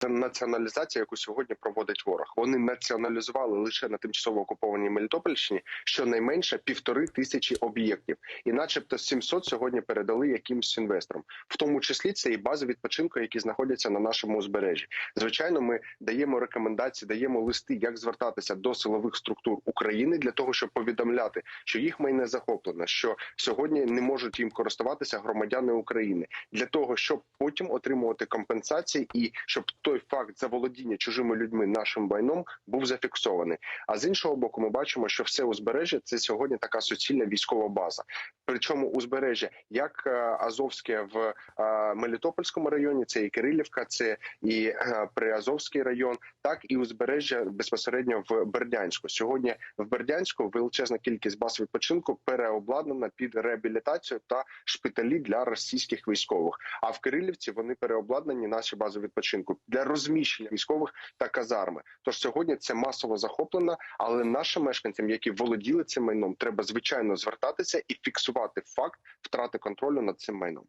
Це націоналізація, яку сьогодні проводить ворог. Вони націоналізували лише на тимчасово окупованій Мелітопольщині щонайменше півтори тисячі об'єктів, і, начебто, 700 сьогодні передали якимсь інвесторам, в тому числі це і бази відпочинку, які знаходяться на нашому узбережжі. Звичайно, ми даємо рекомендації, даємо листи, як звертатися до силових структур України для того, щоб повідомляти, що їх майне захоплено, що сьогодні не можуть їм користуватися громадяни України для того, щоб потім отримувати компенсації і щоб той факт заволодіння чужими людьми нашим майном був зафіксований. А з іншого боку, ми бачимо, що все узбережжя це сьогодні така суцільна військова база. Причому узбережжя як е, Азовське в е, Мелітопольському районі, це і Кирилівка, це і е, Приазовський район, так і узбережжя безпосередньо в Бердянську. Сьогодні в Бердянську величезна кількість баз відпочинку переобладнана під реабілітацію та шпиталі для російських військових. А в Кирилівці вони переобладнані наші бази відпочинку для розміщення військових та казарми. Тож сьогодні це масово захоплено, але нашим мешканцям, які володіли цим майном, треба звичайно звертатися і фіксувати факт втрати контролю над цим майном.